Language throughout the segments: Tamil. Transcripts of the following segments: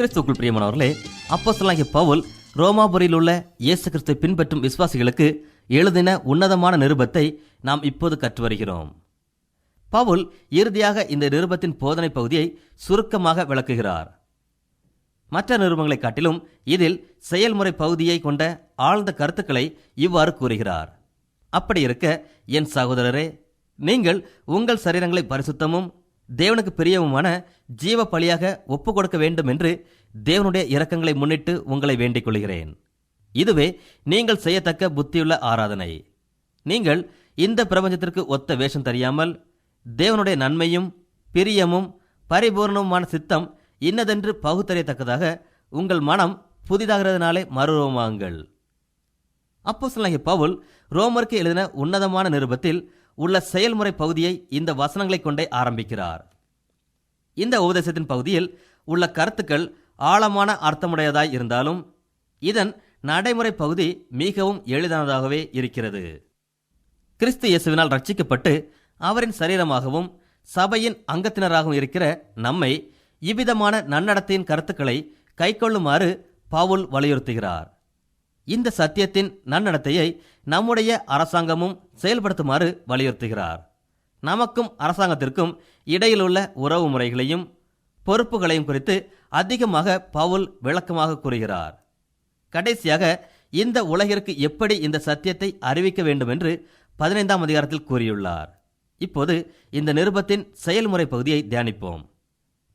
கிறிஸ்துக்குள் பிரியமானவர்களே அப்போஸ்தலனாகிய பவுல் ரோமாபுரியில் உள்ள இயேசு கிறிஸ்துவை பின்பற்றும் விசுவாசிகளுக்கு எழுதின உன்னதமான நிருபத்தை நாம் இப்போது கற்று வருகிறோம் பவுல் இறுதியாக இந்த நிருபத்தின் போதனை பகுதியை சுருக்கமாக விளக்குகிறார். மற்ற நிருபங்களைக் காட்டிலும் இதில் செயல்முறை பகுதியை கொண்ட ஆழ்ந்த கருத்துக்களை இவ்வாறு கூறுகிறார். அப்படி இருக்க என் சகோதரரே நீங்கள் உங்கள் சரீரங்களை பரிசுத்தமும் தேவனுக்கு பிரியவுமான ஜீவ பலியாக ஒப்பு கொடுக்க வேண்டும் என்று தேவனுடைய இரக்கங்களை முன்னிட்டு உங்களை வேண்டிக் கொள்கிறேன் இதுவே நீங்கள் செய்யத்தக்க புத்தியுள்ள ஆராதனை. நீங்கள் இந்த பிரபஞ்சத்திற்கு ஒத்த வேஷம் தெரியாமல் தேவனுடைய நன்மையும் பிரியமும் பரிபூர்ணமான சித்தம் இன்னதென்று பகுத்தறியத்தக்கதாக உங்கள் மனம் புதிதாகிறதுனாலே மறுரூபமாகுங்கள். அப்போஸ்தலனாகிய பவுல் ரோமருக்கு எழுதின உன்னதமான நிருபத்தில் உள்ள செயல்முறை பகுதியை இந்த வசனங்களைக் கொண்டே ஆரம்பிக்கிறார். இந்த உபதேசத்தின் பகுதியில் உள்ள கருத்துக்கள் ஆழமான அர்த்தமுடையதாய் இருந்தாலும் இதன் நடைமுறை பகுதி மிகவும் எளிதானதாகவே இருக்கிறது. கிறிஸ்து இயேசுவினால் ரட்சிக்கப்பட்டு அவரின் சரீரமாகவும் சபையின் அங்கத்தினராகவும் இருக்கிற நம்மை இவ்விதமான நன்னடத்தையின் கருத்துக்களை கைக்கொள்ளுமாறு பவுல் வலியுறுத்துகிறார். இந்த சத்தியத்தின் நன்னடத்தையை நம்முடைய அரசாங்கமும் செயல்படுத்துமாறு வலியுறுத்துகிறார். நமக்கும் அரசாங்கத்திற்கும் இடையிலுள்ள உறவு முறைகளையும் பொறுப்புகளையும் குறித்து அதிகமாக பவுல் விளக்கமாக கூறுகிறார். கடைசியாக இந்த உலகிற்கு எப்படி இந்த சத்தியத்தை அறிவிக்க வேண்டும் என்று பதினைந்தாம் அதிகாரத்தில் கூறியுள்ளார். இப்போது இந்த நிருபத்தின் செயல்முறை பகுதியை தியானிப்போம்.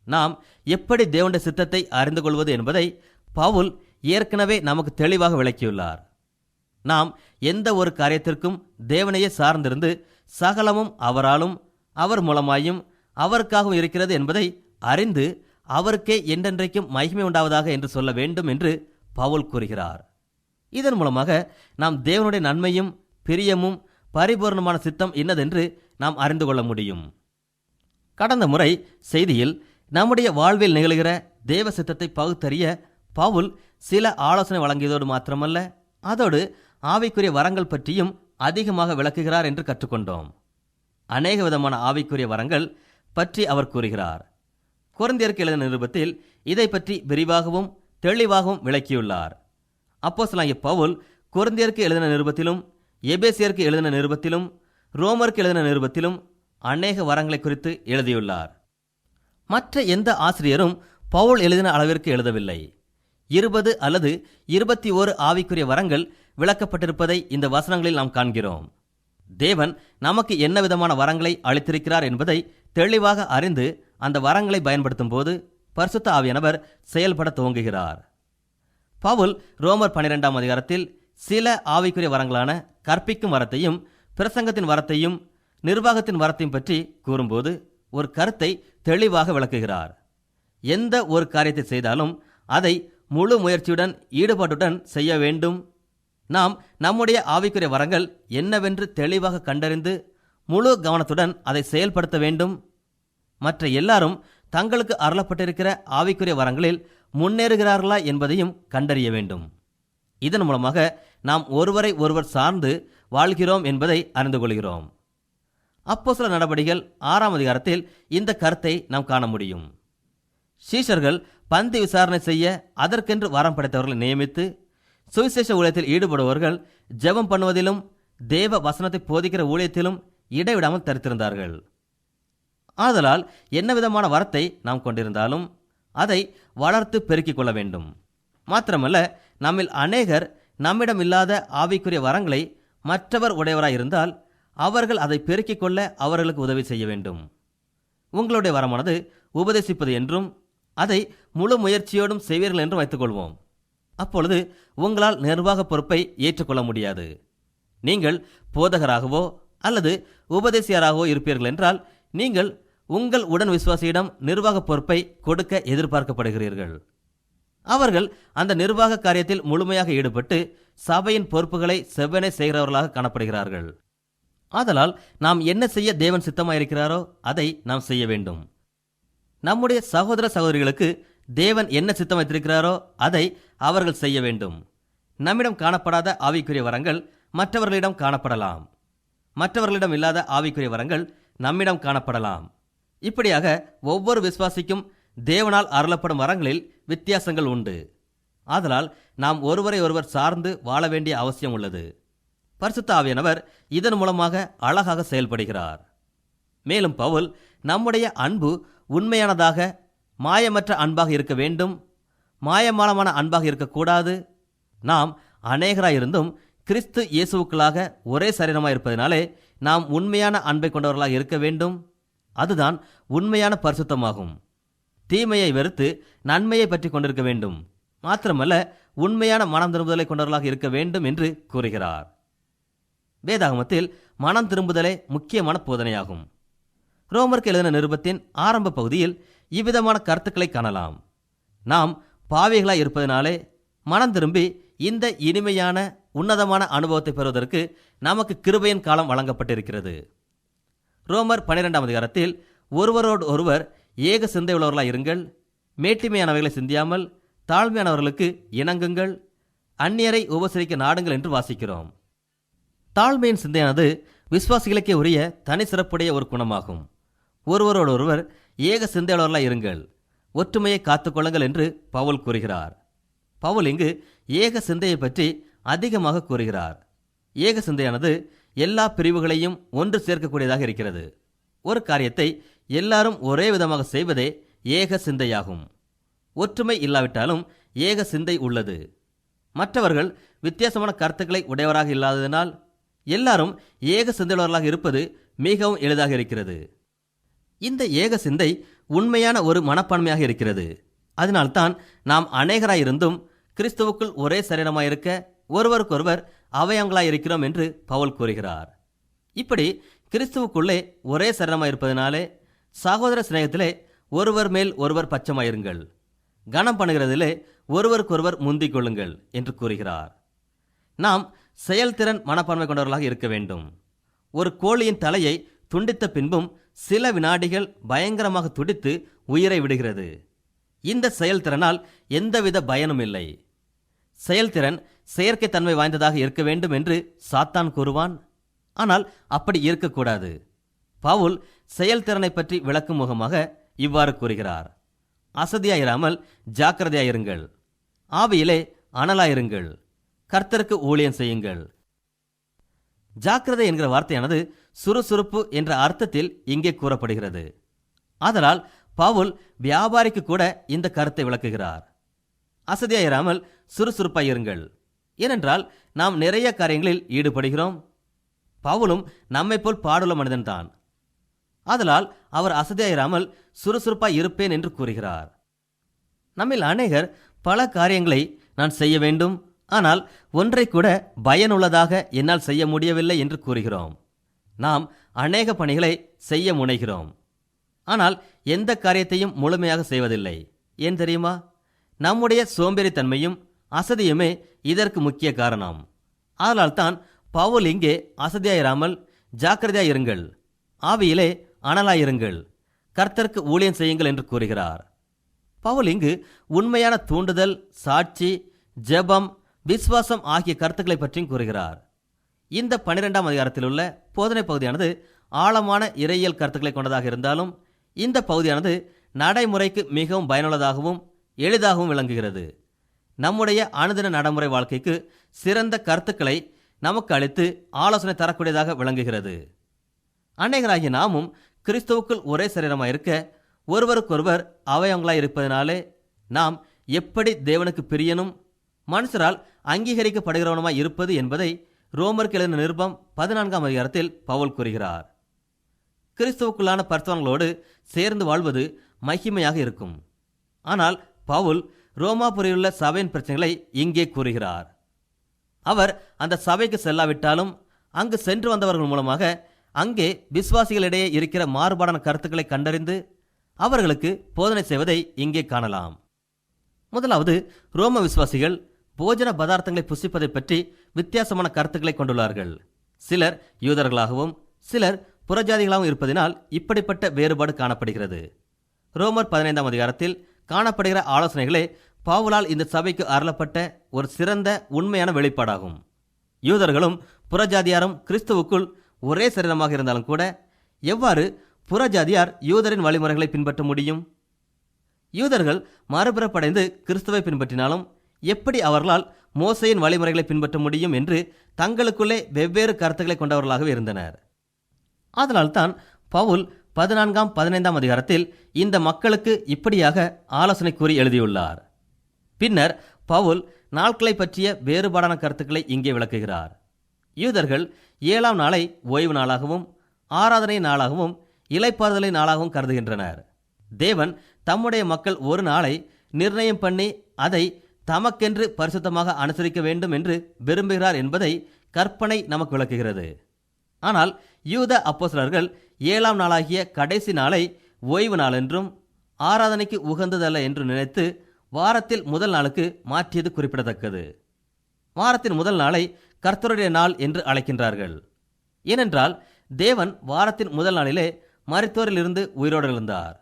நாம் எப்படி தேவனுடைய சித்தத்தை அறிந்து கொள்வது என்பதை பவுல் ஏற்கனவே நமக்கு தெளிவாக விளக்கியுள்ளார். நாம் எந்த ஒரு காரியத்திற்கும் தேவனையே சார்ந்திருந்து சகலமும் அவராலும் அவர் மூலமாயும் அவருக்காகவும் இருக்கிறது என்பதை அறிந்து அவருக்கே என்றென்றைக்கும் மகிமை உண்டாவதாக என்று சொல்ல வேண்டும் என்று பவுல் கூறுகிறார். இதன் மூலமாக நாம் தேவனுடைய நன்மையும் பிரியமும் பரிபூர்ணமான சித்தம் என்னதென்று நாம் அறிந்து கொள்ள முடியும். கடந்த முறை செய்தியில் நம்முடைய வாழ்வில் நிகழ்கிற தேவ சித்தத்தை பகுத்தறிய பவுல் சில ஆலோசனை வழங்கியதோடு மாத்திரமல்ல அதோடு ஆவிக்குரிய வரங்கள் பற்றியும் அதிகமாக விளக்குகிறார் என்று கற்றுக்கொண்டோம். அநேக விதமான ஆவிக்குரிய வரங்கள் பற்றி அவர் கூறுகிறார். குழந்தையருக்கு எழுதின நிருபத்தில் இதை பற்றி விரிவாகவும் தெளிவாகவும் விளக்கியுள்ளார். அப்போஸ்தலனாகிய பவுல் குருந்தியருக்கு எழுதின நிருபத்திலும் எபேசியருக்கு எழுதின நிருபத்திலும் ரோமருக்கு எழுதின நிருபத்திலும் அநேக வரங்களை குறித்து எழுதியுள்ளார். மற்ற எந்த ஆசிரியரும் பவுல் எழுதின அளவிற்கு எழுதவில்லை. இருபது அல்லது இருபத்தி ஓரு ஆவிக்குரிய வரங்கள் விளக்கப்பட்டிருப்பதை இந்த வசனங்களில் நாம் காண்கிறோம். தேவன் நமக்கு என்ன விதமான வரங்களை அளித்திருக்கிறார் என்பதை தெளிவாக அறிந்து அந்த வரங்களை பயன்படுத்தும் போது பரிசுத்த ஆவியானவர் செயல்பட துவங்குகிறார். பவுல் ரோமர் பன்னிரெண்டாம் அதிகாரத்தில் சில ஆவிக்குரிய வரங்களான கற்பிக்கும் வரத்தையும் பிரசங்கத்தின் வரத்தையும் நிர்வாகத்தின் வரத்தையும் பற்றி கூறும்போது ஒரு கருத்தை தெளிவாக விளக்குகிறார். எந்த ஒரு காரியத்தை செய்தாலும் அதை முழு முயற்சியுடன் ஈடுபாட்டுடன் செய்ய வேண்டும் நாம் நம்முடைய ஆவிக்குரிய வரங்கள் என்னவென்று தெளிவாக கண்டறிந்து முழு கவனத்துடன் அதை செயல்படுத்த வேண்டும். மற்ற எல்லாரும் தங்களுக்கு அருளப்பட்டிருக்கிற ஆவிக்குரிய வரங்களில் முன்னேறுகிறார்களா என்பதையும் கண்டறிய வேண்டும். இதன் மூலமாக நாம் ஒருவரை ஒருவர் சார்ந்து வாழ்கிறோம் என்பதை அறிந்து கொள்கிறோம். அப்போ சில நடவடிக்கைகள் ஆறாம் அதிகாரத்தில் இந்த கருத்தை நாம் காண முடியும். சீஷர்கள் பந்தி விசாரணை செய்ய அதற்கென்று வரம் படைத்தவர்களை நியமித்து சுவிசேஷ ஊழியத்தில் ஈடுபடுபவர்கள் ஜெபம் பண்ணுவதிலும் தேவ வசனத்தை போதிக்கிற ஊழியத்திலும் இடைவிடாமல் தரித்திருந்தார்கள். ஆதலால் என்ன விதமான வரத்தை நாம் கொண்டிருந்தாலும் அதை வளர்த்து பெருக்கிக் கொள்ள வேண்டும். மாத்திரமல்ல நம்மில் அநேகர் நம்மிடம் இல்லாத ஆவிக்குரிய வரங்களை மற்றவர் உடையவராயிருந்தால் அவர்கள் அதை பெருக்கிக் கொள்ள அவர்களுக்கு உதவி செய்ய வேண்டும். உங்களுடைய வரமானது உபதேசிப்பது என்றும் அதை முழு முயற்சியோடும் செய்வீர்கள் என்றும் வைத்துக்கொள்வோம். அப்பொழுது உங்களால் நிர்வாக பொறுப்பை ஏற்றுக்கொள்ள முடியாது. நீங்கள் போதகராகவோ அல்லது உபதேசியராகவோ இருப்பீர்கள் என்றால் நீங்கள் உங்கள் உடன் விசுவாசியிடம் நிர்வாக பொறுப்பை கொடுக்க எதிர்பார்க்கப்படுகிறீர்கள். அவர்கள் அந்த நிர்வாக காரியத்தில் முழுமையாக ஈடுபட்டு சபையின் பொறுப்புகளை செவ்வனை செய்கிறவர்களாக காணப்படுகிறார்கள். ஆதலால் நாம் என்ன செய்ய தேவன் சித்தமாயிருக்கிறாரோ அதை நாம் செய்ய வேண்டும். நம்முடைய சகோதர சகோதரிகளுக்கு தேவன் என்ன சித்தம் வைத்திருக்கிறாரோ அதை அவர்கள் செய்ய வேண்டும். நம்மிடம் காணப்படாத ஆவிக்குரிய வரங்கள் மற்றவர்களிடம் காணப்படலாம். மற்றவர்களிடம் இல்லாத ஆவிக்குரிய வரங்கள் நம்மிடம் காணப்படலாம். இப்படியாக ஒவ்வொரு விசுவாசிக்கும் தேவனால் அருளப்படும் வரங்களில் வித்தியாசங்கள் உண்டு. ஆதலால் நாம் ஒருவரை ஒருவர் சார்ந்து வாழ வேண்டிய அவசியம் உள்ளது. பரிசுத்த ஆவியானவர் இதன் மூலமாக அழகாக செயல்படுகிறார். மேலும் பவுல் நம்முடைய அன்பு உண்மையானதாக மாயமற்ற அன்பாக இருக்க வேண்டும். மாயமானமான அன்பாக இருக்கக்கூடாது. நாம் அநேகராயிருந்தும் கிறிஸ்து இயேசுவுக்களாக ஒரே சரீரமாக இருப்பதினாலே நாம் உண்மையான அன்பை கொண்டவர்களாக இருக்க வேண்டும். அதுதான் உண்மையான பரிசுத்தமாகும். தீமையை வெறுத்து நன்மையை பற்றி கொண்டிருக்க வேண்டும். மாத்திரமல்ல உண்மையான மனம் திரும்புதலை கொண்டவர்களாக இருக்க வேண்டும் என்று கூறுகிறார். வேதாகமத்தில் மனம் திரும்புதலே முக்கியமான போதனையாகும். ரோமர்க்கு எழுதின நிருபத்தின் ஆரம்ப பகுதியில் இவ்விதமான கருத்துக்களை காணலாம். நாம் பாவிகளாக இருப்பதனாலே மனம் திரும்பி இந்த இனிமையான உன்னதமான அனுபவத்தை பெறுவதற்கு நமக்கு கிருபையின் காலம் வழங்கப்பட்டிருக்கிறது. ரோமர் பன்னிரெண்டாம் அதிகாரத்தில் ஒருவரோடு ஒருவர் ஏக சிந்தையுள்ளவர்களாக இருங்கள் மேட்டிமையானவைகளை சிந்தியாமல் தாழ்மையானவர்களுக்கு இணங்குங்கள் அந்நியரை உபசரிக்க நாடுங்கள் என்று வாசிக்கிறோம். தாழ்மையின் சிந்தையானது விசுவாசிகளுக்கே உரிய தனி சிறப்புடைய ஒரு குணமாகும். ஒருவரோடொருவர் ஏக சிந்தையாளர்களாக இருங்கள். ஒற்றுமையை காத்துக்கொள்ளுங்கள் என்று பவுல் கூறுகிறார். பவுல் இங்கு ஏக சிந்தையை பற்றி அதிகமாக கூறுகிறார். ஏக சிந்தையானது எல்லா பிரிவுகளையும் ஒன்று சேர்க்கக்கூடியதாக இருக்கிறது. ஒரு காரியத்தை எல்லாரும் ஒரே விதமாக செய்வதே ஏக சிந்தையாகும். ஒற்றுமை இல்லாவிட்டாலும் ஏக சிந்தை உள்ளது. மற்றவர்கள் வித்தியாசமான கருத்துக்களை உடையவராக இல்லாததினால் எல்லாரும் ஏக சிந்தையாளர்களாக இருப்பது மிகவும் எளிதாக இருக்கிறது. இந்த ஏக சிந்தை உண்மையான ஒரு மனப்பான்மையாக இருக்கிறது. அதனால்தான் நாம் அநேகராயிருந்தும் கிறிஸ்துவுக்குள் ஒரே சரீரமாயிருக்க ஒருவருக்கொருவர் அவயங்களாயிருக்கிறோம் என்று பவுல் கூறுகிறார். இப்படி கிறிஸ்துவுக்குள்ளே ஒரே சரீரமாயிருப்பதனாலே சகோதர சிநேகத்திலே ஒருவர் மேல் ஒருவர் பச்சமாயிருங்கள். கனம் பண்ணுகிறதிலே ஒருவருக்கொருவர் முந்திக் கொள்ளுங்கள் என்று கூறுகிறார். நாம் செயல்திறன் மனப்பான்மை கொண்டவர்களாக இருக்க வேண்டும். ஒரு கோழியின் தலையை துண்டித்த பின்பும் சில வினாடிகள் பயங்கரமாக துடித்து உயிரை விடுகிறது. இந்த செயல்திறனால் எந்தவித பயனும் இல்லை. செயல்திறன் செயற்கைத்தன்மை வாய்ந்ததாக இருக்க வேண்டும் என்று சாத்தான் கூறுவான். ஆனால் அப்படி இருக்கக்கூடாது. பவுல் செயல்திறனை பற்றி விளக்கும் முகமாக இவ்வாறு கூறுகிறார். அசதியாயிராமல் ஜாக்கிரதையாயிருங்கள். ஆவியிலே அனலாயிருங்கள். கர்த்தருக்கு ஊழியம் செய்யுங்கள். ஜாக்கிரதை என்கிற வார்த்தையானது சுறுசுறுப்பு என்ற அர்த்தத்தில் இங்கே கூறப்படுகிறது. ஆதலால் பவுல் வியாபாரிக்கு கூட இந்த கருத்தை விளக்குகிறார். அசதியாயிராமல் சுறுசுறுப்பாயிருங்கள். ஏனென்றால் நாம் நிறைய காரியங்களில் ஈடுபடுகிறோம். பவுலும் நம்மைப் போல் பாடுள்ள மனிதன்தான். அதனால் அவர் அசதியாயிராமல் சுறுசுறுப்பாய் இருப்பேன் என்று கூறுகிறார். நம்மில் அநேகர் பல காரியங்களை நான் செய்ய வேண்டும் ஆனால் ஒன்றை கூட பயனுள்ளதாக என்னால் செய்ய முடியவில்லை என்று கூறுகிறோம். நாம் அநேக பணிகளை செய்ய முனைகிறோம். ஆனால் எந்த காரியத்தையும் முழுமையாக செய்வதில்லை. ஏன் தெரியுமா? நம்முடைய சோம்பேறித்தன்மையும் அசதியுமே இதற்கு முக்கிய காரணம். ஆதலால்தான் பவுல் இங்கே அசதியாயிராமல் ஜாக்கிரதையாயிருங்கள். ஆவியிலே அனலாயிருங்கள். கர்த்தருக்கு ஊழியம் செய்யுங்கள் என்று கூறுகிறார். பவுல் இங்கு உண்மையான தூண்டுதல் சாட்சி ஜெபம் விசுவாசம் ஆகிய கருத்துக்களை பற்றியும் கூறுகிறார். இந்த பனிரெண்டாம் அதிகாரத்தில் உள்ள போதனை பகுதியானது ஆழமான இறையியல் கருத்துக்களை கொண்டதாக இருந்தாலும் இந்த பகுதியானது நடைமுறைக்கு மிகவும் பயனுள்ளதாகவும் எளிதாகவும் விளங்குகிறது. நம்முடைய அனுதின நடைமுறை வாழ்க்கைக்கு சிறந்த கருத்துக்களை நமக்கு அளித்து ஆலோசனை தரக்கூடியதாக விளங்குகிறது. அநேகராகிய நாமும் கிறிஸ்துவுக்குள் ஒரே சரீரமாக இருக்க ஒருவருக்கொருவர் அவயவங்களாய் இருப்பதனாலே நாம் எப்படி தேவனுக்கு பிரியனும் மனுஷரால் அங்கீகரிக்கப்படுகிறவனுமாய் இருப்பது என்பதை ரோமருக்கு எழுந்த நிருபம் பதினான்காம் அதிகாரத்தில் பவுல் கூறுகிறார். கிறிஸ்துவுக்குள்ளான பரிசுத்தவான்களோடு சேர்ந்து வாழ்வது மகிமையாக இருக்கும். ஆனால் பவுல் ரோமாபுரியுள்ள சபையின் பிரச்சனைகளை இங்கே கூறுகிறார். அவர் அந்த சபைக்கு செல்லாவிட்டாலும் அங்கு சென்று வந்தவர்கள் மூலமாக அங்கே விசுவாசிகளிடையே இருக்கிற மாறுபாடான கருத்துக்களை கண்டறிந்து அவர்களுக்கு போதனை செய்வதை இங்கே காணலாம். முதலாவது ரோம விசுவாசிகள் போஜன பதார்த்தங்களை புசிப்பதை பற்றி வித்தியாசமான கருத்துக்களை கொண்டுள்ளார்கள். சிலர் யூதர்களாகவும் சிலர் புறஜாதிகளாகவும் இருப்பதினால் இப்படிப்பட்ட வேறுபாடு காணப்படுகிறது. ரோமர் பதினைந்தாம் அதிகாரத்தில் காணப்படுகிற ஆலோசனைகளே பாவுலால் இந்த சபைக்கு அருளப்பட்ட ஒரு சிறந்த உண்மையான வெளிப்பாடாகும். யூதர்களும் புறஜாதியாரும் கிறிஸ்துவுக்குள் ஒரே சரீரமாக இருந்தாலும் கூட எவ்வாறு புறஜாதியார் யூதரின் வழிமுறைகளை பின்பற்ற முடியும்? யூதர்கள் மறுபிறப்படைந்து கிறிஸ்துவை பின்பற்றினாலும் எப்படி அவர்களால் மோசையின் வழிமுறைகளை பின்பற்ற முடியும் என்று தங்களுக்குள்ளே வெவ்வேறு கருத்துக்களை கொண்டவர்களாகவே இருந்தனர். ஆதலால்தான் பவுல் பதினான்காம் பதினைந்தாம் அதிகாரத்தில் இந்த மக்களுக்கு இப்படியாக ஆலோசனை கூறி எழுதியுள்ளார். பின்னர் பவுல் நாட்களை பற்றிய வேறுபாடான கருத்துக்களை இங்கே விளக்குகிறார். யூதர்கள் ஏழாம் நாளை ஓய்வு நாளாகவும் ஆராதனை நாளாகவும் இலைப்பாறுதலை நாளாகவும் கருதுகின்றனர். தேவன் தம்முடைய மக்கள் ஒரு நாளை நிர்ணயம் பண்ணி அதை தமக்கென்று பரிசுத்தமாக அனுசரிக்க வேண்டும் என்று விரும்புகிறார் என்பதை கற்பனை நமக்கு விளக்குகிறது. ஆனால் யூத அப்போசலர்கள் ஏழாம் நாளாகிய கடைசி நாளை ஓய்வு நாள் என்றும் ஆராதனைக்கு உகந்ததல்ல என்று நினைத்து வாரத்தில் முதல் நாளுக்கு மாற்றியது குறிப்பிடத்தக்கது. வாரத்தின் முதல் நாளை கர்த்தருடைய நாள் என்று அழைக்கின்றார்கள். ஏனென்றால் தேவன் வாரத்தின் முதல் நாளிலே மருத்துவரிலிருந்து உயிரோடு எழுந்தார்.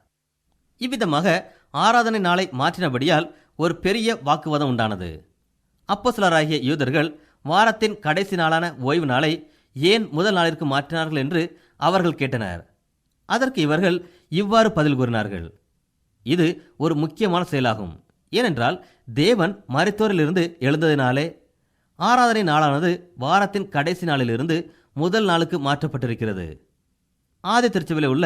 இவ்விதமாக ஆராதனை நாளை மாற்றினபடியால் ஒரு பெரிய வாக்குவாதம் உண்டானது. அப்போஸ்தலராகிய யூதர்கள் வாரத்தின் கடைசி நாளான ஓய்வு நாளை ஏன் முதல் நாளிற்கு மாற்றினார்கள் என்று அவர்கள் கேட்டனர். அதற்கு இவர்கள் இவ்வாறு பதில் கூறினார்கள். இது ஒரு முக்கியமான செயலாகும். ஏனென்றால் தேவன் மருத்துவரிலிருந்து எழுந்ததினாலே ஆராதனை நாளானது வாரத்தின் கடைசி நாளிலிருந்து முதல் நாளுக்கு மாற்றப்பட்டிருக்கிறது. ஆதி திருச்சபையில் உள்ள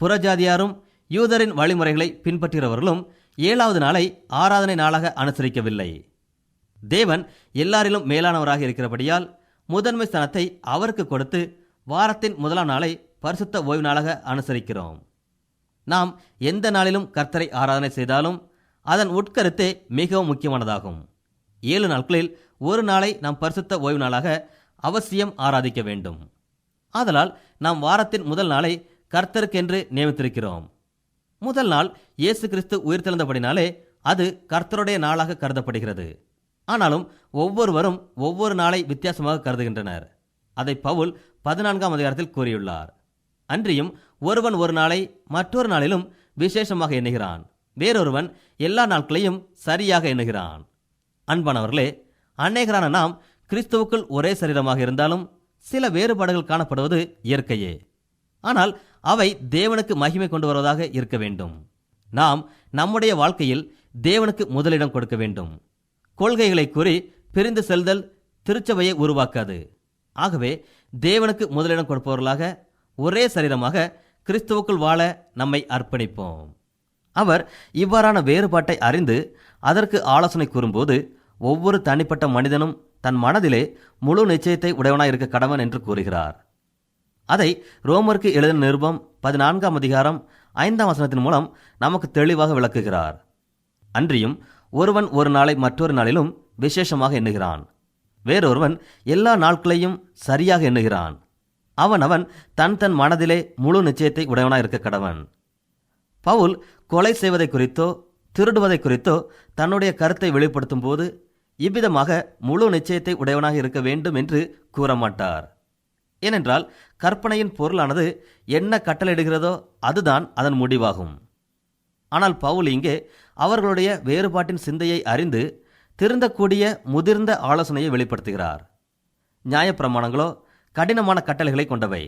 புறஜாதியாரும் யூதரின் வழிமுறைகளை பின்பற்றுகிறவர்களும் ஏழாவது நாளை ஆராதனை நாளாக அனுசரிக்கவில்லை. தேவன் எல்லாரிலும் மேலானவராக இருக்கிறபடியால் முதன்மை ஸ்தானத்தை அவருக்கு கொடுத்து வாரத்தின் முதலாம் நாளை பரிசுத்த ஓய்வு நாளாக அனுசரிக்கிறோம். நாம் எந்த நாளிலும் கர்த்தரை ஆராதனை செய்தாலும் அதன் உட்கருத்தே மிகவும் முக்கியமானதாகும். ஏழு நாட்களில் ஒரு நாளை நாம் பரிசுத்த ஓய்வு நாளாக அவசியம் ஆராதிக்க வேண்டும். ஆதலால் நாம் வாரத்தின் முதல் நாளை கர்த்தருக்கென்று நியமித்திருக்கிறோம். முதல் நாள் இயேசு கிறிஸ்து உயிர்த்தெழுந்தபடினாலே அது கர்த்தருடைய நாளாக கருதப்படுகிறது. ஆனாலும் ஒவ்வொருவரும் ஒவ்வொரு நாளை வித்தியாசமாக கருதுகின்றனர். அதை பவுல் பதினான்காம் அதிகாரத்தில் கூறியுள்ளார். அன்றியும் ஒருவன் ஒரு நாளை மற்றொரு நாளிலும் விசேஷமாக எண்ணுகிறான். வேறொருவன் எல்லா நாட்களையும் சரியாக எண்ணுகிறான். அன்பானவர்களே அநேகரான நாம் கிறிஸ்துவுக்குள் ஒரே சரீரமாக இருந்தாலும் சில வேறுபாடுகள் காணப்படுவது இயற்கையே. ஆனால் அவை தேவனுக்கு மகிமை கொண்டு வருவதாக இருக்க வேண்டும். நாம் நம்முடைய வாழ்க்கையில் தேவனுக்கு முதலிடம் கொடுக்க வேண்டும். கொள்கைகளை கூறி பிரிந்து செல்தல் திருச்சபையை உருவாக்காது. ஆகவே தேவனுக்கு முதலிடம் கொடுப்பவர்களாக ஒரே சரீரமாக கிறிஸ்துவுக்குள் வாழ நம்மை அர்ப்பணிப்போம். அவர் இவ்வாறான வேறுபாட்டை அறிந்து அதற்கு ஆலோசனை கூறும்போது ஒவ்வொரு தனிப்பட்ட மனிதனும் தன் மனதிலே முழு நிச்சயத்தை உடையவனாய் இருக்க கடவன் என்று கூறுகிறார். அதை ரோமருக்கு எழுதின நிருபம் பதினான்காம் அதிகாரம் ஐந்தாம் வசனத்தின் மூலம் நமக்கு தெளிவாக விளக்குகிறார். அன்றியும் ஒருவன் ஒரு நாளை மற்றொரு நாளிலும் விசேஷமாக எண்ணுகிறான். வேறொருவன் எல்லா நாட்களையும் சரியாக எண்ணுகிறான். அவன் அவன் தன் தன் மனதிலே முழு நிச்சயத்தை உடையவனாக இருக்க கடவன். பவுல் கொலை செய்வதை குறித்தோ திருடுவதை குறித்தோ தன்னுடைய கருத்தை வெளிப்படுத்தும் போது இவ்விதமாக முழு நிச்சயத்தை உடையவனாக இருக்க வேண்டும் என்று கூற மாட்டார் ஏனென்றால் கற்பனையின் பொருளானது என்ன கட்டளையிடுகிறதோ அதுதான் அதன் முடிவாகும். ஆனால் பவுல் இங்கே அவர்களுடைய வேறுபாட்டின் சிந்தையை அறிந்து திருந்தக்கூடிய முதிர்ந்த ஆலோசனையை வெளிப்படுத்துகிறார். நியாயப்பிரமாணங்களோ கடினமான கட்டளைகளை கொண்டவை.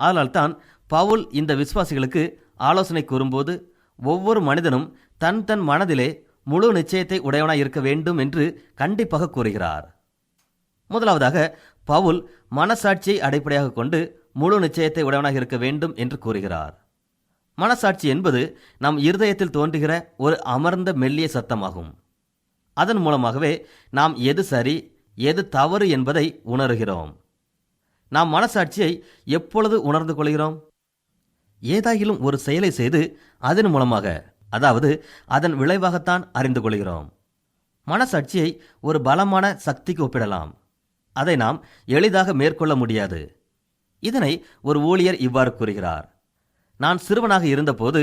அதனால்தான் பவுல் இந்த விசுவாசிகளுக்கு ஆலோசனை கூறும்போது ஒவ்வொரு மனிதனும் தன் தன் மனதிலே முழு நிச்சயத்தை உடையவனாய் இருக்க வேண்டும் என்று கண்டிப்பாக கூறுகிறார். முதலாவதாக பவுல் மனசாட்சியை அடிப்படையாக கொண்டு முழு நிச்சயத்தை உடையவனாக இருக்க வேண்டும் என்று கூறுகிறார். மனசாட்சி என்பது நம் இருதயத்தில் தோன்றுகிற ஒரு அமர்ந்த மெல்லிய சத்தமாகும். அதன் மூலமாகவே நாம் எது சரி எது தவறு என்பதை உணர்கிறோம். நாம் மனசாட்சியை எப்பொழுது உணர்ந்து கொள்கிறோம்? ஏதாயிலும் ஒரு செயலை செய்து அதன் மூலமாக அதாவது அதன் விளைவாகத்தான் அறிந்து கொள்கிறோம். மனசாட்சியை ஒரு பலமான சக்திக்கு ஒப்பிடலாம். அதை நாம் எளிதாக மேற்கொள்ள முடியாது. இதனை ஒரு ஊழியர் இவ்வாறு கூறுகிறார். நான் சிறுவனாக இருந்தபோது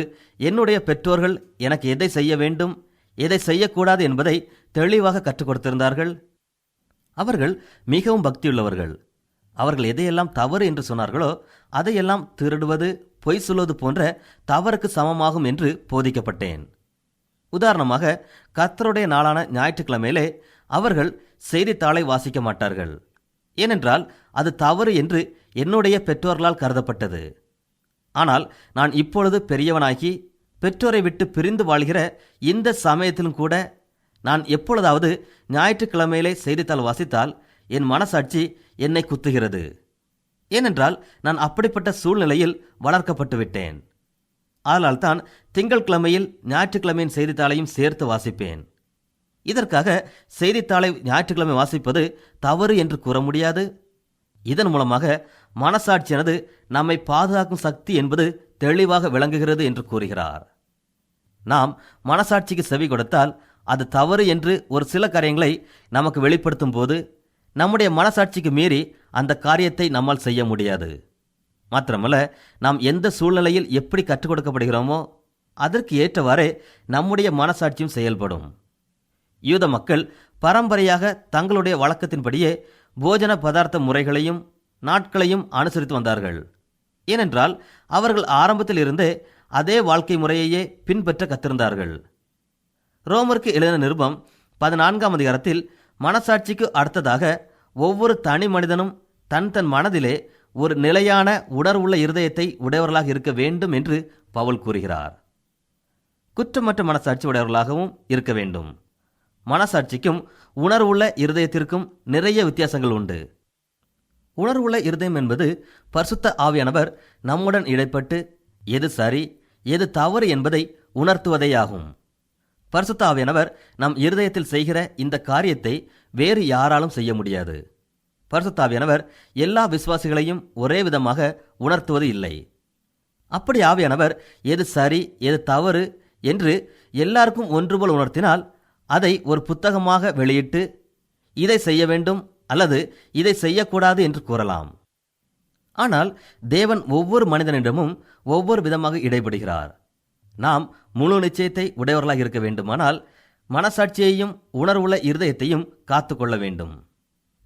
என்னுடைய பெற்றோர்கள் எனக்கு எதை செய்ய வேண்டும் எதை செய்யக்கூடாது என்பதை தெளிவாக கற்றுக் கொடுத்திருந்தார்கள். அவர்கள் மிகவும் பக்தியுள்ளவர்கள். அவர்கள் எதையெல்லாம் தவறு என்று சொன்னார்களோ அதையெல்லாம் திருடுவது பொய் சொல்வது போன்ற தவறுக்கு சமமாகும் என்று போதிக்கப்பட்டேன். உதாரணமாக கத்தருடைய நாளான ஞாயிற்றுக்கிழமையிலே அவர்கள் செய்தித்தாளை வாசிக்க மாட்டார்கள். ஏனென்றால் அது தவறு என்று என்னுடைய பெற்றோர்களால் கருதப்பட்டது. ஆனால் நான் இப்பொழுது பெரியவனாகி பெற்றோரை விட்டு பிரிந்து வாழ்கிற இந்த சமயத்திலும் கூட நான் எப்பொழுதாவது ஞாயிற்றுக்கிழமையிலே செய்தித்தாள் வாசித்தால் என் மனசாட்சி என்னை குத்துகிறது. ஏனென்றால் நான் அப்படிப்பட்ட சூழ்நிலையில் வளர்க்கப்பட்டு விட்டேன். அதனால்தான் திங்கள் கிழமையில் ஞாயிற்றுக்கிழமையின் செய்தித்தாளையும் சேர்த்து வாசிப்பேன். இதற்காக செய்தித்தாளை ஞாயிற்றுக்கிழமை வாசிப்பது தவறு என்று கூற முடியாது. இதன் மூலமாக மனசாட்சியானது நம்மை பாதுகாக்கும் சக்தி என்பது தெளிவாக விளங்குகிறது என்று கூறுகிறார். நாம் மனசாட்சிக்கு செவி கொடுத்தால் அது தவறு என்று ஒரு சில காரியங்களை நமக்கு வெளிப்படுத்தும் போது நம்முடைய மனசாட்சிக்கு மீறி அந்த காரியத்தை நம்மால் செய்ய முடியாது. மாத்திரமல்ல நாம் எந்த சூழ்நிலையில் எப்படி கற்றுக் கொடுக்கப்படுகிறோமோ அதற்கு ஏற்றவாறே நம்முடைய மனசாட்சியும் செயல்படும். யூத மக்கள் பரம்பரையாக தங்களுடைய வழக்கத்தின்படியே போஜன பதார்த்த முறைகளையும் நாட்களையும் அனுசரித்து வந்தார்கள். ஏனென்றால் அவர்கள் ஆரம்பத்தில் இருந்தே அதே வாழ்க்கை முறையையே பின்பற்ற கத்திருந்தார்கள். ரோமருக்கு எழுதின நிருபம் பதினான்காம் அதிகாரத்தில் மனசாட்சிக்கு அடுத்ததாக ஒவ்வொரு தனி மனிதனும் தன் தன் மனதிலே ஒரு நிலையான உணர்வுள்ள இருதயத்தை உடையவர்களாக இருக்க வேண்டும் என்று பவுல் கூறுகிறார். குற்றமற்ற மனசாட்சி உடையவர்களாகவும் இருக்க வேண்டும். மனசாட்சிக்கும் உணர்வுள்ள இருதயத்திற்கும் நிறைய வித்தியாசங்கள் உண்டு. உணர்வுள்ள இருதயம் என்பது பரிசுத்த ஆவியானவர் நம்முடன் இடைப்பட்டு எது சரி எது தவறு என்பதை உணர்த்துவதேயாகும். பரிசுத்த ஆவியானவர் நம் இருதயத்தில் செய்கிற இந்த காரியத்தை வேறு யாராலும் செய்ய முடியாது. பரிசுத்தாவியானவர் எல்லா விசுவாசிகளையும் ஒரே விதமாக உணர்த்துவது இல்லை. அப்படி ஆவியானவர் எது சரி எது தவறு என்று எல்லாருக்கும் ஒன்றுபோல் உணர்த்தினால் அதை ஒரு புத்தகமாக வெளியிட்டு இதை செய்ய வேண்டும் அல்லது இதை செய்யக்கூடாது என்று கூறலாம். ஆனால் தேவன் ஒவ்வொரு மனிதனிடமும் ஒவ்வொரு விதமாக இடைபடுகிறார். நாம் முழு நிச்சயத்தை உடையவர்களாக இருக்க வேண்டுமானால் மனசாட்சியையும் உணர்வுள்ள இருதயத்தையும் காத்துக்கொள்ள வேண்டும்.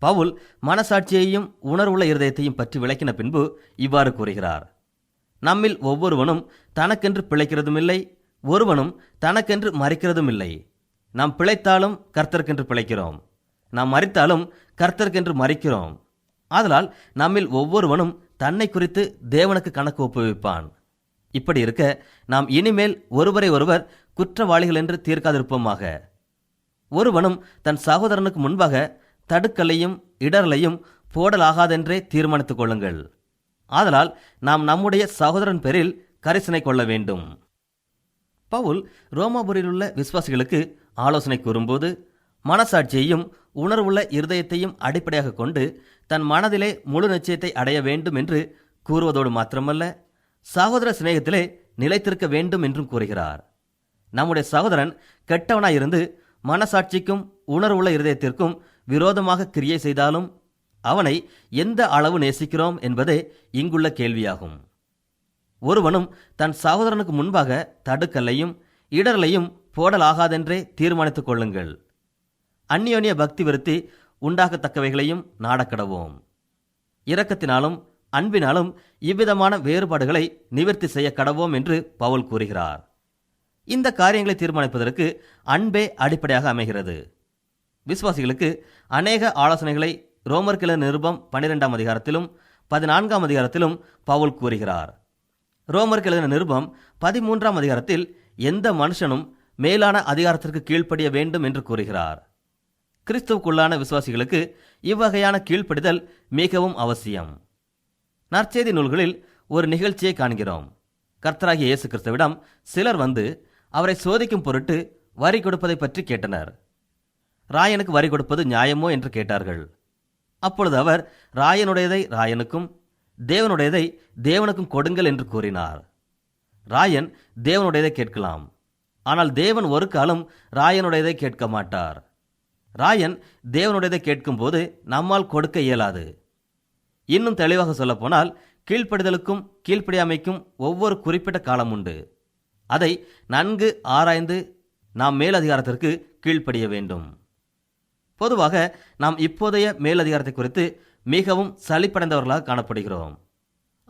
பவுல் மனசாட்சியையும் உணர்வுள்ள இருதயத்தையும் பற்றி விளக்கின பின்பு இவ்வாறு கூறுகிறார். நம்மில் ஒவ்வொருவனும் தனக்கென்று பிழைக்கிறதும் இல்லை ஒருவனும் தனக்கென்று மறைக்கிறதும் இல்லை நாம் பிழைத்தாலும் கர்த்தர்க்கென்று பிழைக்கிறோம். நாம் மறித்தாலும் கர்த்தர்க்கென்று மறிக்கிறோம் ஆதலால் நம்மில் ஒவ்வொருவனும் தன்னை குறித்து தேவனுக்கு கணக்கு ஒப்புவிப்பான். இப்படி இருக்க நாம் இனிமேல் ஒருவரை ஒருவர் குற்றவாளிகள் என்று தீர்க்காதிருப்போமாக. ஒருவனும் தன் சகோதரனுக்கு முன்பாக தடுக்கலையும் இடரலையும் போடலாகாதென்றே தீர்மானித்துக் கொள்ளுங்கள். ஆதலால் நாம் நம்முடைய சகோதரன் பேரில் கரிசனை கொள்ள வேண்டும். பவுல் ரோமாபுரியில் உள்ள விசுவாசிகளுக்கு ஆலோசனை கூறும்போது மனசாட்சியையும் உணர்வுள்ள இருதயத்தையும் அடிப்படையாக கொண்டு தன் மனதிலே முழு நிச்சயத்தை அடைய வேண்டும் என்று கூறுவதோடு மாத்திரமல்ல சகோதர சிநேகத்திலே நிலைத்திருக்க வேண்டும் என்றும் கூறுகிறார். நம்முடைய சகோதரன் கெட்டவனாயிருந்து மனசாட்சிக்கும் உணர்வுள்ள இருதயத்திற்கும் விரோதமாக கிரியை செய்தாலும் அவனை எந்த அளவு நேசிக்கிறோம் என்பதே இங்குள்ள கேள்வியாகும். ஒருவனும் தன் சகோதரனுக்கு முன்பாக தடுக்கல்லையும் இடரலையும் போடலாகாதென்றே தீர்மானித்துக் கொள்ளுங்கள். அந்நியோனிய பக்தி விருத்தி உண்டாகத்தக்கவைகளையும் நாடக்கடவோம் இரக்கத்தினாலும் அன்பினாலும் இவ்விதமான வேறுபாடுகளை நிவர்த்தி செய்ய கடவோம் என்று பவுல் கூறுகிறார். இந்த காரியங்களை தீர்மானிப்பதற்கு அன்பே அடிப்படையாக அமைகிறது. விசுவாசிகளுக்கு அநேக ஆலோசனைகளை ரோமர் கிள நிருபம் பன்னிரெண்டாம் அதிகாரத்திலும் பதினான்காம் அதிகாரத்திலும் பவுல் கூறுகிறார். ரோமர் எழுதின நிருபம் பதிமூன்றாம் அதிகாரத்தில் எந்த மனுஷனும் மேலான அதிகாரத்திற்கு கீழ்ப்படிய வேண்டும் என்று கூறுகிறார். கிறிஸ்துவுக்குள்ளான விசுவாசிகளுக்கு இவ்வகையான கீழ்ப்படிதல் மிகவும் அவசியம். நற்செய்தி நூல்களில் ஒரு நிகழ்ச்சியை காண்கிறோம். கர்த்தராகிய இயேசு கிறிஸ்துவிடம் சிலர் வந்து அவரை சோதிக்கும் பொருட்டு வரி கொடுப்பதை பற்றி கேட்டனர். ராயனுக்கு வரி கொடுப்பது நியாயமோ என்று கேட்டார்கள். அப்பொழுது அவர் ராயனுடையதை ராயனுக்கும் தேவனுடையதை தேவனுக்கும் கொடுங்கள் என்று கூறினார். ராயன் தேவனுடையதை கேட்கலாம். ஆனால் தேவன் ஒரு காலம் ராயனுடையதை கேட்க மாட்டார். ராயன் தேவனுடையதை கேட்கும்போது நம்மால் கொடுக்க இயலாது. இன்னும் தெளிவாக சொல்லப்போனால் கீழ்ப்படிதலுக்கும் கீழ்ப்படியாமைக்கும் ஒவ்வொரு குறிப்பிட்ட காலம் உண்டு. அதை நன்கு ஆராய்ந்து நாம் மேலதிகாரத்திற்கு கீழ்ப்படிய வேண்டும். பொதுவாக நாம் இப்போதைய மேலதிகாரத்தை குறித்து மிகவும் சளிப்படைந்தவர்களாக காணப்படுகிறோம்.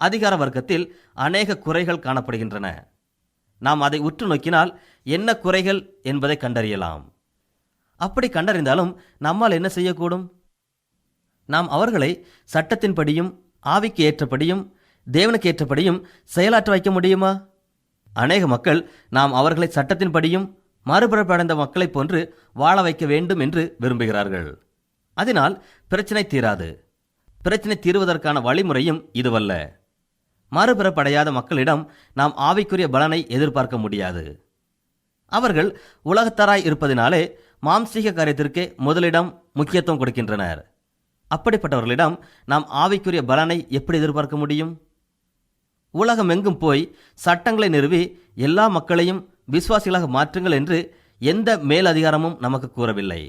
அதிகார வர்க்கத்தில் அநேக குறைகள் காணப்படுகின்றன. நாம் அதை உற்று நோக்கினால் என்ன குறைகள் என்பதை கண்டறியலாம். அப்படி கண்டறிந்தாலும் நம்மால் என்ன செய்யக்கூடும்? நாம் அவர்களை சட்டத்தின்படியும் ஆவிக்கு ஏற்றபடியும் தேவனுக்கு ஏற்றபடியும் செயலாற்ற வைக்க முடியுமா? அநேக மக்கள் நாம் அவர்களை சட்டத்தின்படியும் மறுபிறப்படைந்த மக்களைப் போன்று வாழ வைக்க வேண்டும் என்று விரும்புகிறார்கள். அதனால் பிரச்சனை தீராது. பிரச்சனை தீர்வதற்கான வழிமுறையும் இதுவல்ல. மறுபிறப்படையாத மக்களிடம் நாம் ஆவிக்குரிய பலனை எதிர்பார்க்க முடியாது. அவர்கள் உலகத்தராய் இருப்பதினாலே மாம்சீக காரியத்திற்கே முதலிடம் முக்கியத்துவம் கொடுக்கின்றனர். அப்படிப்பட்டவர்களிடம் நாம் ஆவிக்குரிய பலனை எப்படி எதிர்பார்க்க முடியும்? உலகம் எங்கும் போய் சட்டங்களை நிறுவி எல்லா மக்களையும் விசுவாசிகளாக மாற்றுங்கள் என்று எந்த மேலதிகாரமும் நமக்கு கூறவில்லை.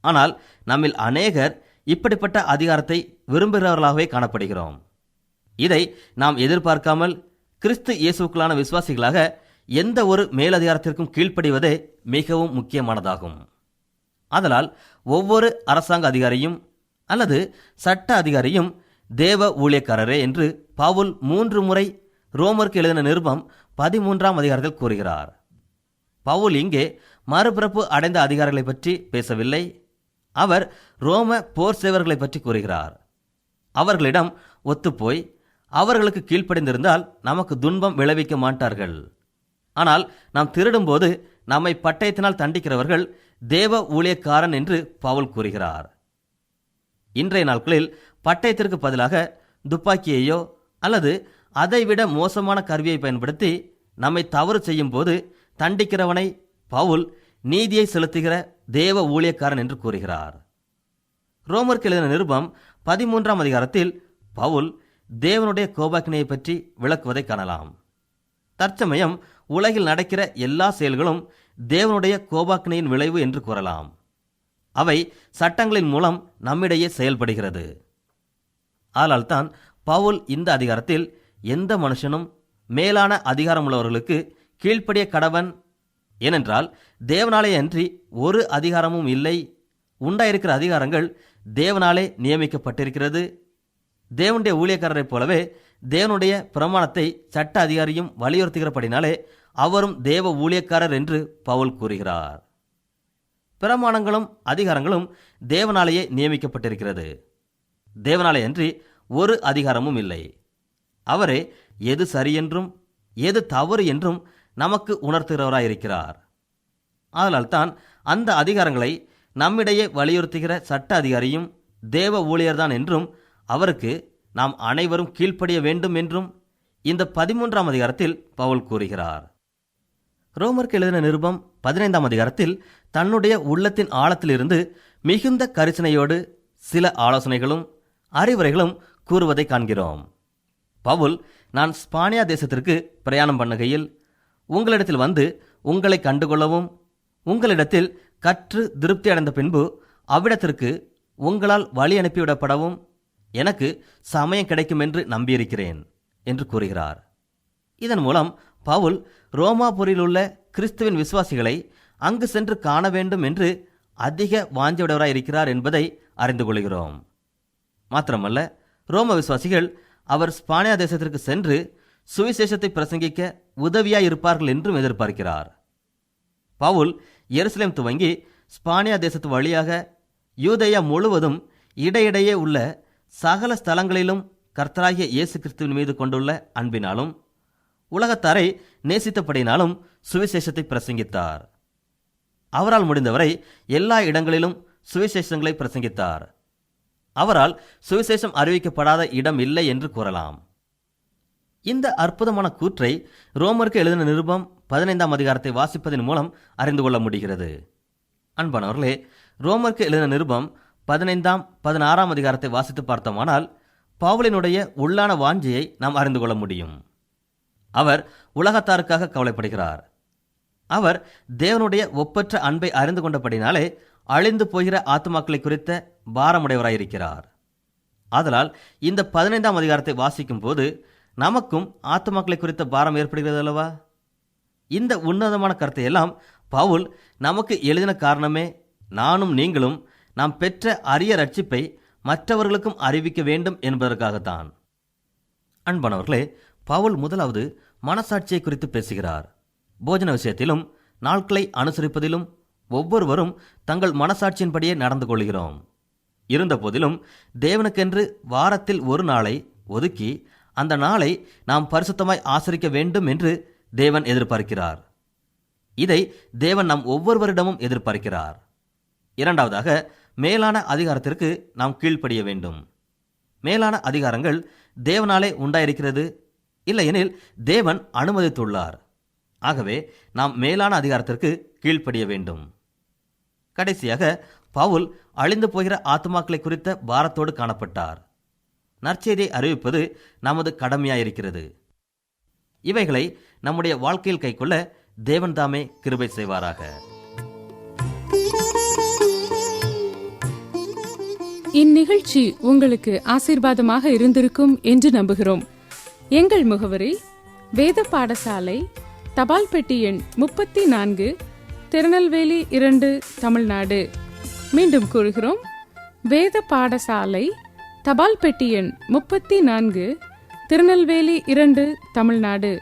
ஆனால் நம்மில் அநேகர் இப்படிப்பட்ட அதிகாரத்தை விரும்புகிறவர்களாகவே காணப்படுகிறோம். இதை நாம் எதிர்பார்க்காமல் கிறிஸ்து இயேசுக்களான விசுவாசிகளாக எந்த ஒரு மேலதிகாரத்திற்கும் கீழ்ப்படிவதே மிகவும் முக்கியமானதாகும். அதனால் ஒவ்வொரு அரசாங்க அதிகாரியும் அல்லது சட்ட அதிகாரியும் தேவ ஊழியக்காரரே என்று பவுல் மூன்று முறை ரோமருக்கு எழுதின நிருபம் பதிமூன்றாம் அதிகாரத்தில் கூறுகிறார். பவுல் இங்கே மறுபிறப்பு அடைந்த அதிகாரிகளை பற்றி பேசவில்லை. அவர் ரோம போர் சேவர்களை பற்றி கூறுகிறார். அவர்களிடம் ஒத்துப்போய் அவர்களுக்கு கீழ்ப்படிந்திருந்தால் நமக்கு துன்பம் விளைவிக்க மாட்டார்கள். ஆனால் நாம் திருடும்போது நம்மை பட்டயத்தினால் தண்டிக்கிறவர்கள் தேவ ஊழியக்காரன் என்று பவுல் கூறுகிறார். இன்றைய நாட்களில் பட்டயத்திற்கு பதிலாக துப்பாக்கியையோ அல்லது அதைவிட மோசமான கருவியை பயன்படுத்தி நம்மை தவறு செய்யும் போது தண்டிக்கிறவனை பவுல் நீதியை செலுத்துகிற தேவ ஊழியக்காரன் என்று கூறுகிறார். ரோமர்க்கு எழுதின நிருபம் பதிமூன்றாம் அதிகாரத்தில் பவுல் தேவனுடைய கோபாக்கினையை பற்றி விளக்குவதை காணலாம். தற்சமயம் உலகில் நடக்கிற எல்லா செயல்களும் தேவனுடைய கோபாக்கினையின் விளைவு என்று கூறலாம். அவை சட்டங்களின் மூலம் நம்மிடையே செயல்படுகிறது. ஆளால்தான் பவுல் இந்த அதிகாரத்தில் எந்த மனுஷனும் மேலான அதிகாரமுள்ளவர்களுக்கு கீழ்ப்படிய கடவன் ஏனென்றால் தேவனாலே அன்றி ஒரு அதிகாரமும் இல்லை. உண்டாயிருக்கிற அதிகாரங்கள் தேவனாலே நியமிக்கப்பட்டிருக்கிறது. தேவனுடைய ஊழியக்காரரைப் போலவே தேவனுடைய பிரமாணத்தை சட்ட அதிகாரியும் வலியுறுத்துகிறபடினாலே அவரும் தேவ ஊழியக்காரர் என்று பவுல் கூறுகிறார். பிரமாணங்களும் அதிகாரங்களும் தேவனாலேயே நியமிக்கப்பட்டிருக்கிறது. தேவனாலேயன்றி ஒரு அதிகாரமும் இல்லை. அவரே எது சரியென்றும் எது தவறு என்றும் நமக்கு உணர்த்துகிறவராயிருக்கிறார். அதனால்தான் அந்த அதிகாரங்களை நம்மிடையே வலியுறுத்துகிற சட்ட அதிகாரியும் தேவ ஊழியர்தான் என்றும் அவருக்கு நாம் அனைவரும் கீழ்ப்படிய வேண்டும் என்றும் இந்த பதிமூன்றாம் அதிகாரத்தில் பவுல் கூறுகிறார். ரோமருக்கு எழுதின நிருபம் பதினைந்தாம் அதிகாரத்தில் தன்னுடைய உள்ளத்தின் ஆழத்திலிருந்து மிகுந்த கரிசனையோடு சில ஆலோசனைகளும் அறிவுரைகளும் கூறுவதை காண்கிறோம். பவுல் நான் ஸ்பானியா தேசத்திற்கு பிரயாணம் பண்ணுகையில் உங்களிடத்தில் வந்து உங்களை கண்டுகொள்ளவும் உங்களிடத்தில் கற்று திருப்தி அடைந்த பின்பு அவ்விடத்திற்கு உங்களால் வழி அனுப்பிவிடப்படவும் எனக்கு சமயம் கிடைக்கும் என்று நம்பியிருக்கிறேன் என்று கூறுகிறார். இதன் மூலம் பவுல் ரோமாபுரியில் உள்ள கிறிஸ்துவின் விசுவாசிகளை அங்கு சென்று காண வேண்டும் என்று அதிக வாஞ்சவுடையவராய் இருக்கிறார் என்பதை அறிந்து கொள்கிறோம். மாத்திரமல்ல ரோம விசுவாசிகள் அவர் ஸ்பானியா தேசத்திற்கு சென்று சுவிசேஷத்தை பிரசங்கிக்க உதவியாய் இருப்பார்கள் என்றும் எதிர்பார்க்கிறார். பவுல் எருசலேம் துவங்கி ஸ்பானியா தேசத்து வழியாக யூதேயா முழுவதும் இடையிடையே உள்ள சகல ஸ்தலங்களிலும் கர்த்தராகிய இயேசு கிறிஸ்துவின் மீது கொண்டுள்ள அன்பினாலும் உலகத்தாரை நேசித்தபடினாலும் சுவிசேஷத்தை பிரசங்கித்தார். அவரால் முடிந்தவரை எல்லா இடங்களிலும் சுவிசேஷங்களை பிரசங்கித்தார். அவரால் சுவிசேஷம் அறிவிக்கப்படாத இடம் இல்லை என்று கூறலாம். இந்த அற்புதமான கூற்றை ரோமருக்கு எழுதின நிருபம் பதினைந்தாம் அதிகாரத்தை வாசிப்பதன் மூலம் அறிந்து கொள்ள முடிகிறது. அன்பானவர்களே ரோமருக்கு எழுதின நிருபம் பதினைந்தாம் பதினாறாம் அதிகாரத்தை வாசித்து பார்த்தோமானால் பவுலினுடைய உள்ளான வாஞ்சியை நாம் அறிந்து கொள்ள முடியும். அவர் உலகத்தாருக்காக கவலைப்படுகிறார். அவர் தேவனுடைய ஒப்பற்ற அன்பை அறிந்து கொண்டபடினாலே அழிந்து போகிற ஆத்மாக்களை குறித்த பாரமுடையவராயிருக்கிறார். ஆதலால் இந்த பதினைந்தாம் அதிகாரத்தை வாசிக்கும் போது நமக்கும் ஆத்மாக்களை குறித்த பாரம் ஏற்படுகிறது அல்லவா? இந்த உன்னதமான கருத்தை எல்லாம் பவுல் நமக்கு எழுதின காரணமே நானும் நீங்களும் நாம் பெற்ற அரிய ரட்சிப்பை மற்றவர்களுக்கும் அறிவிக்க வேண்டும் என்பதற்காகத்தான். அன்பானவர்களே பவுல் முதலாவது மனசாட்சியை குறித்து பேசுகிறார். போஜன விஷயத்திலும் நாட்களை அனுசரிப்பதிலும் ஒவ்வொருவரும் தங்கள் மனசாட்சியின்படியே நடந்து கொள்கிறோம். இருந்தபோதிலும் தேவனுக்கென்று வாரத்தில் ஒரு நாளை ஒதுக்கி அந்த நாளை நாம் பரிசுத்தமாய் ஆசரிக்க வேண்டும் என்று தேவன் எதிர்பார்க்கிறார். இதை தேவன் நம் ஒவ்வொருவரிடமும் எதிர்பார்க்கிறார். இரண்டாவதாக மேலான அதிகாரத்திற்கு நாம் கீழ்ப்படிய வேண்டும். மேலான அதிகாரங்கள் தேவனாலே உண்டாயிருக்கிறது. இல்லையெனில் தேவன் அனுமதித்துள்ளார். ஆகவே நாம் மேலான அதிகாரத்திற்கு கீழ்ப்படிய வேண்டும். கடைசியாக பவுல் அழிந்து போகிற ஆத்மாக்களை குறித்த பாரத்தோடு காணப்பட்டார். நற்செய்தியை அறிவிப்பது நமது கடமையாயிருக்கிறது. இவைகளை நம்முடைய வாழ்க்கையில் கைக்கொள்ள தேவன்தாமே கிருபை செய்வாராக. இந்நிகழ்ச்சி உங்களுக்கு ஆசீர்வாதமாக இருந்திருக்கும் என்று நம்புகிறோம். எங்கள் முகவரி வேத பாடசாலை தபால் பெட்டி எண் முப்பத்தி நான்கு திருநெல்வேலி இரண்டு தமிழ்நாடு. மீண்டும் கூறுகிறோம் வேத பாடசாலை தபால் பெட்டி எண் முப்பத்தி நான்கு திருநெல்வேலி இரண்டு தமிழ்நாடு.